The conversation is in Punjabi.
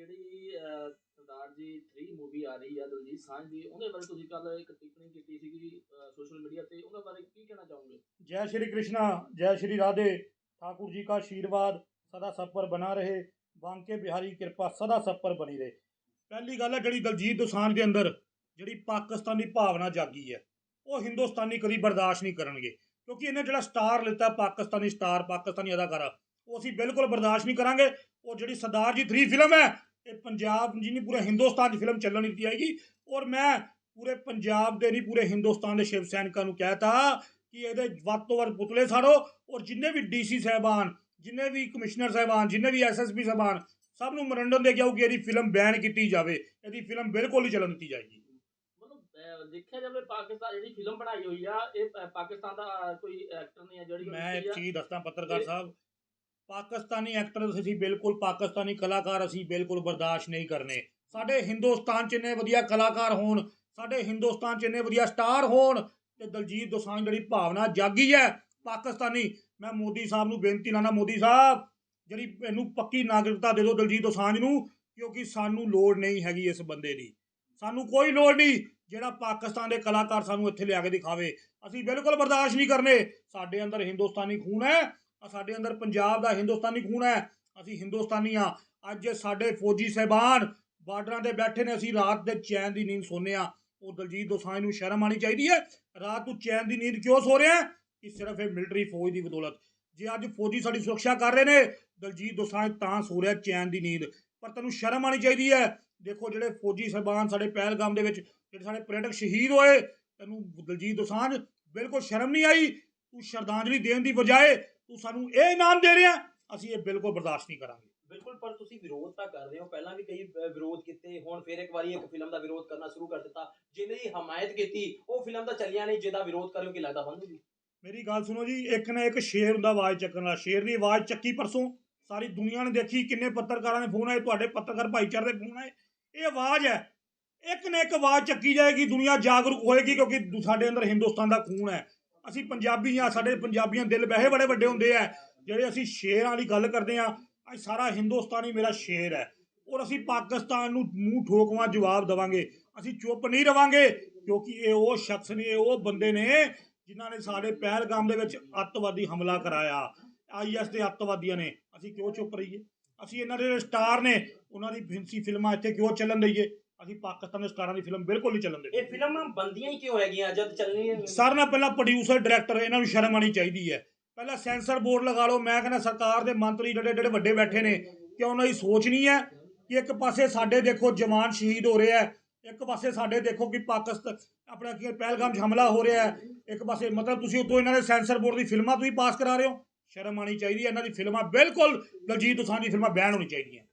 ਜਿਹੜੀ ਅਹ, ਸਰਦਾਰ ਜੀ 3 ਮੂਵੀ ਆ ਰਹੀ ਆ ਦਲਜੀਤ ਸਾਂਝ ਦੀ ਉਹਦੇ ਬਾਰੇ ਤੁਸੀਂ ਕੱਲ ਇੱਕ ਟਿੱਪਣੀ ਕੀਤੀ ਸੀਗੀ ਸੋਸ਼ਲ ਮੀਡੀਆ ਤੇ ਉਹਦੇ ਬਾਰੇ ਕੀ ਕਹਿਣਾ ਚਾਹੋਗੇ जय श्री कृष्णा जय श्री राधे ठाकुर जी का आशीर्वाद सदा सब पर बना रहे बांके बिहारी की कृपा सदा सब पर बनी रहे ਪਹਿਲੀ ਗੱਲ ਹੈ ਜਿਹੜੀ ਦਲਜੀਤ ਦੋਸਾਂਝ ਦੇ ਅੰਦਰ ਜਿਹੜੀ ਪਾਕਿਸਤਾਨੀ ਭਾਵਨਾ ਜਾਗੀ ਹੈ ਉਹ ਹਿੰਦੁਸਤਾਨੀ ਕਦੀ ਬਰਦਾਸ਼ਤ ਨਹੀਂ ਕਰਨਗੇ ਕਿਉਂਕਿ ਇਹਨੇ ਜਿਹੜਾ ਸਟਾਰ ਲਿੱਤਾ ਪਾਕਿਸਤਾਨੀ ਸਟਾਰ ਪਾਕਿਸਤਾਨੀ ਅਦਾਕਾਰਾ ਉਹ ਅਸੀਂ ਬਿਲਕੁਲ ਬਰਦਾਸ਼ਤ ਨਹੀਂ ਕਰਾਂਗੇ ਉਹ ਜਿਹੜੀ ਸਰਦਾਰ ਜੀ 3 ਫਿਲਮ ਹੈ ਇਹ ਪੰਜਾਬ ਜੀ ਨਹੀਂ ਪੂਰੇ ਹਿੰਦੁਸਤਾਨ 'ਚ ਫਿਲਮ ਚੱਲਣ ਦਿੱਤੀ ਜਾਏਗੀ ਔਰ ਮੈਂ ਪੂਰੇ ਪੰਜਾਬ ਦੇ ਨਹੀਂ ਪੂਰੇ ਹਿੰਦੁਸਤਾਨ ਦੇ ਸ਼ਿਵ ਸੈਨਿਕਾਂ ਨੂੰ ਕਹਿਤਾ ਕਿ ਇਹਦੇ ਵੱਧ ਤੋਂ ਵੱਧ ਪੁਤਲੇ ਸਾੜੋ। ਔਰ ਜਿੰਨੇ ਵੀ ਡੀਸੀ ਸਾਹਿਬਾਨ ਜਿੰਨੇ ਵੀ ਕਮਿਸ਼ਨਰ ਸਾਹਿਬਾਨ ਜਿੰਨੇ ਵੀ ਐਸਐਸਪੀ ਸਾਹਿਬਾਨ ਸਭ ਨੂੰ ਮਰੰਡਨ ਦੇ ਗਿਆ ਕਿ ਇਹਦੀ ਫਿਲਮ ਬੈਨ ਕੀਤੀ ਜਾਵੇ। ਇਹਦੀ ਫਿਲਮ ਬਿਲਕੁਲ ਨਹੀਂ ਚੱਲਣ ਦਿੱਤੀ ਜਾਏਗੀ। ਦੇਖਿਆ ਜਾਵੇ ਪਾਕਿਸਤਾਨ ਜਿਹੜੀ ਫਿਲਮ ਬਣਾਈ ਹੋਈ ਆ ਇਹ ਪਾਕਿਸਤਾਨ ਦਾ ਕੋਈ ਐਕਟਰ ਨਹੀਂ ਹੈ ਜਿਹੜੀ ਮੈਂ ਇੱਕ। ਚੀਜ਼ ਦੱਸਦਾ ਪੱਤਰਕਾਰ ਸਾਹਿਬ ਪਾਕਿਸਤਾਨੀ ਐਕਟਰ ਅਸੀਂ ਬਿਲਕੁਲ ਪਾਕਿਸਤਾਨੀ ਕਲਾਕਾਰ ਅਸੀਂ ਬਿਲਕੁਲ ਬਰਦਾਸ਼ਤ ਨਹੀਂ ਕਰਨੇ। ਸਾਡੇ ਹਿੰਦੁਸਤਾਨ 'ਚ ਇੰਨੇ ਵਧੀਆ ਕਲਾਕਾਰ ਹੋਣ, ਸਾਡੇ ਹਿੰਦੁਸਤਾਨ 'ਚ ਇੰਨੇ ਵਧੀਆ ਸਟਾਰ ਹੋਣ ਤੇ ਦਲਜੀਤ ਦੋਸਾਂਝ ਜਿਹੜੀ ਭਾਵਨਾ ਜਾਗੀ ਹੈ। ਪਾਕਿਸਤਾਨੀ, ਮੈਂ ਮੋਦੀ ਸਾਹਿਬ ਨੂੰ ਬੇਨਤੀ ਲਾਣਾ ਮੋਦੀ ਸਾਹਿਬ, ਜਿਹੜੀ ਇਹਨੂੰ ਪੱਕੀ ਨਾਗਰਿਕਤਾ ਦੇ ਦਿਓ ਦਲਜੀਤ ਦੋਸਾਂਝ ਨੂੰ, ਕਿਉਂਕਿ ਸਾਨੂੰ ਲੋੜ ਨਹੀਂ ਹੈਗੀ ਇਸ ਬੰਦੇ ਦੀ। ਸਾਨੂੰ ਕੋਈ ਲੋੜ ਨਹੀਂ ਜਿਹੜਾ ਪਾਕਿਸਤਾਨ ਦੇ ਕਲਾਕਾਰ ਸਾਨੂੰ ਇੱਥੇ ਲਿਆ ਕੇ ਦਿਖਾਵੇ। ਅਸੀਂ ਬਿਲਕੁਲ ਬਰਦਾਸ਼ਤ ਨਹੀਂ ਕਰਨੇ। ਸਾਡੇ ਅੰਦਰ ਹਿੰਦੁਸਤਾਨੀ ਖੂਨ ਹੈ। ਆਹ ਸਾਡੇ ਅੰਦਰ ਪੰਜਾਬ ਦਾ ਹਿੰਦੁਸਤਾਨੀ ਖੂਨ ਹੈ, ਅਸੀਂ ਹਿੰਦੁਸਤਾਨੀ ਆ ਅੱਜ ਸਾਡੇ ਫੌਜੀ ਸਹਿਬਾਨ ਬਾਰਡਰਾਂ ਤੇ ਬੈਠੇ ਨੇ, ਅਸੀਂ ਰਾਤ ਦੇ ਚੈਨ ਦੀ ਨੀਂਦ ਸੋਨੇ ਆ ਉਹ ਦਲਜੀਤ ਦੋਸਾਂਝ ਨੂੰ ਸ਼ਰਮ ਆਣੀ ਚਾਹੀਦੀ ਹੈ। ਰਾਤ ਨੂੰ ਚੈਨ ਦੀ ਨੀਂਦ ਕਿਉਂ ਸੋ ਰਿਹਾ? ਕਿ ਸਿਰਫ ਇਹ ਮਿਲਟਰੀ ਫੌਜ ਦੀ ਬਦੌਲਤ। ਜੇ ਅੱਜ ਫੌਜੀ ਸਾਡੀ ਸੁਰੱਖਿਆ ਕਰ ਰਹੇ ਨੇ, ਦਲਜੀਤ ਦੋਸਾਂਝ ਤਾਂ ਸੋ ਰਿਹਾ ਚੈਨ ਦੀ ਨੀਂਦ। ਪਰ ਤੈਨੂੰ ਸ਼ਰਮ ਆਣੀ ਚਾਹੀਦੀ ਹੈ। ਦੇਖੋ, ਜਿਹੜੇ ਫੌਜੀ ਸਹਿਬਾਨ ਸਾਡੇ ਪਹਿਲਗਾਮ ਦੇ ਵਿੱਚ, ਜਿਹੜੇ ਸਾਡੇ ਪਰਯਟਕ ਸ਼ਹੀਦ ਹੋਏ, ਤੈਨੂੰ ਦਲਜੀਤ ਦੋਸਾਂਝ ਬਿਲਕੁਲ ਸ਼ਰਮ ਨਹੀਂ ਆਈ? ਤੂੰ ਸ਼ਰਧਾਂਜਲੀ ਦੇਣ ਦੀ ਬਜਾਏ ਤੂੰ ਸਾਨੂੰ ਇਹ ਇਨਾਮ ਦੇ ਰਿਹਾ ਅਸੀਂ ਇਹ ਬਿਲਕੁਲ ਬਰਦਾਸ਼ਤ ਨਹੀਂ ਕਰਾਂਗੇ। ਬਿਲਕੁਲ ਪਰ ਤੁਸੀਂ ਵਿਰੋਧ ਤਾਂ ਕਰ ਰਹੇ ਹੋ। ਪਹਿਲਾਂ ਵੀ ਕਈ ਵਿਰੋਧ ਕੀਤੇ ਹੁਣ ਫਿਰ ਇੱਕ ਵਾਰੀ ਇੱਕ ਫਿਲਮ ਦਾ ਵਿਰੋਧ ਕਰਨਾ ਸ਼ੁਰੂ ਕਰ ਦਿੱਤਾ। ਜਿਹਨੇ ਦੀ ਹਮਾਇਤ ਕੀਤੀ ਉਹ ਫਿਲਮ ਤਾਂ ਚੱਲੀਆਂ ਨਹੀਂ ਜਿਹਦਾ ਵਿਰੋਧ ਕਰਿਓ ਕਿ ਲੱਗਦਾ ਬੰਦ ਜੂ? ਮੇਰੀ ਗੱਲ ਸੁਣੋ ਜੀ ਇੱਕ ਨਾ ਇੱਕ ਸ਼ੇਰ ਹੁੰਦਾ ਆਵਾਜ਼ ਚੱਕਣ ਵਾਲਾ। ਸ਼ੇਰ ਦੀ ਆਵਾਜ਼ ਚੱਕੀ ਪਰਸੋਂ। ਸਾਰੀ ਦੁਨੀਆ ਨੇ ਦੇਖੀ ਕਿੰਨੇ ਪੱਤਰਕਾਰਾਂ ਦੇ ਫੋਨ ਆਏ ਤੁਹਾਡੇ ਪੱਤਰਕਾਰ ਭਾਈਚਾਰੇ ਦੇ ਫੋਨ ਆਏ। ਇਹ ਆਵਾਜ਼ ਹੈ। ਇੱਕ ਨਾ ਇੱਕ ਆਵਾਜ਼ ਚੱਕੀ ਜਾਏਗੀ ਦੁਨੀਆ ਜਾਗਰੂਕ ਹੋਏਗੀ ਕਿਉਂਕਿ ਸਾਡੇ ਅੰਦਰ ਹਿੰਦੁਸਤਾਨ ਦਾ ਖੂਨ ਹੈ। ਅਸੀਂ ਪੰਜਾਬੀ ਹਾਂ, ਸਾਡੇ ਪੰਜਾਬੀਆਂ ਦਿਲ ਵੈਸੇ ਬੜੇ ਵੱਡੇ ਹੁੰਦੇ ਆ। ਜਿਹੜੇ ਅਸੀਂ ਸ਼ੇਰਾਂ ਵਾਲੀ ਗੱਲ ਕਰਦੇ ਆ ਅੱਜ ਸਾਰਾ ਹਿੰਦੁਸਤਾਨੀ ਮੇਰਾ ਸ਼ੇਰ ਹੈ। ਔਰ ਅਸੀਂ ਪਾਕਿਸਤਾਨ ਨੂੰ ਮੂੰਹ ਠੋਕਵਾ ਜਵਾਬ ਦੇਵਾਂਗੇ। ਅਸੀਂ ਚੁੱਪ ਨਹੀਂ ਰਵਾਂਗੇ, ਕਿਉਂਕਿ ਇਹ ਉਹ ਸ਼ਖਸ ਨੇ ਉਹ ਬੰਦੇ ਨੇ ਜਿਨ੍ਹਾਂ ਨੇ ਸਾਡੇ ਪਹਿਲਗਾਮ ਦੇ ਵਿੱਚ ਅੱਤਵਾਦੀ ਹਮਲਾ ਕਰਾਇਆ। ਆਈਐਸ ਦੇ ਅੱਤਵਾਦੀਆਂ ਨੇ। ਅਸੀਂ ਕਿਉਂ ਚੁੱਪ ਰਹੀਏ? ਅਸੀਂ ਇਹਨਾਂ ਦੇ ਜਿਹੜੇ ਸਟਾਰ ਨੇ, ਉਹਨਾਂ ਦੀ ਫਿੰਸੀ ਫਿਲਮਾਂ ਇੱਥੇ ਕਿਉਂ ਚੱਲਣ ਦਈਏ? ਅਸੀਂ ਪਾਕਿਸਤਾਨ ਦੇ ਸਟਾਰਾਂ ਦੀ ਫਿਲਮ ਬਿਲਕੁਲ ਨਹੀਂ ਚੱਲਣ ਇਹ ਦੇਈਏ ਫਿਲਮਾਂ ਬੰਦੀਆਂ ਹੀ ਕਿਉਂ ਹੈਗੀਆਂ? ਜਦ ਚੱਲਣੀਆਂ ਸਾਰਿਆਂ ਨਾਲ ਪਹਿਲਾਂ ਪ੍ਰੋਡਿਊਸਰ ਡਾਇਰੈਕਟਰ ਇਹਨਾਂ ਨੂੰ ਸ਼ਰਮ ਆਣੀ ਚਾਹੀਦੀ ਹੈ। ਪਹਿਲਾਂ ਸੈਂਸਰ ਬੋਰਡ ਲਗਾ ਲਓ। ਮੈਂ ਕਹਿੰਦਾ ਸਰਕਾਰ ਦੇ ਮੰਤਰੀ ਜਿਹੜੇ ਜਿਹੜੇ ਵੱਡੇ ਬੈਠੇ ਨੇ ਕਿ ਉਹਨਾਂ ਦੀ ਸੋਚ ਨਹੀਂ ਹੈ ਕਿ ਇੱਕ ਪਾਸੇ ਸਾਡੇ ਦੇਖੋ ਜਵਾਨ ਸ਼ਹੀਦ ਹੋ ਰਹੇ ਹੈ ਇੱਕ ਪਾਸੇ ਸਾਡੇ ਦੇਖੋ ਕਿ ਪਾਕਿਸਤਾਨ ਆਪਣਾ ਕੀ ਹੈ, ਪਹਿਲਗਾਮ 'ਚ ਹਮਲਾ ਹੋ ਰਿਹਾ ਹੈ ਇੱਕ ਪਾਸੇ ਮਤਲਬ ਤੁਸੀਂ ਉਤੋਂ ਇਹਨਾਂ ਦੇ ਸੈਂਸਰ ਬੋਰਡ ਦੀ ਫਿਲਮਾਂ ਤੁਸੀਂ ਪਾਸ ਕਰਾ ਰਹੇ ਹੋ। ਸ਼ਰਮ ਆਣੀ ਚਾਹੀਦੀ ਹੈ। ਇਹਨਾਂ ਦੀ ਫਿਲਮਾਂ ਬਿਲਕੁਲ ਦਲਜੀਤ ਦੋਸਾਂਝ ਦੀ ਫਿਲਮਾਂ ਬੈਨ ਹੋਣੀ ਚਾਹੀਦੀਆਂ।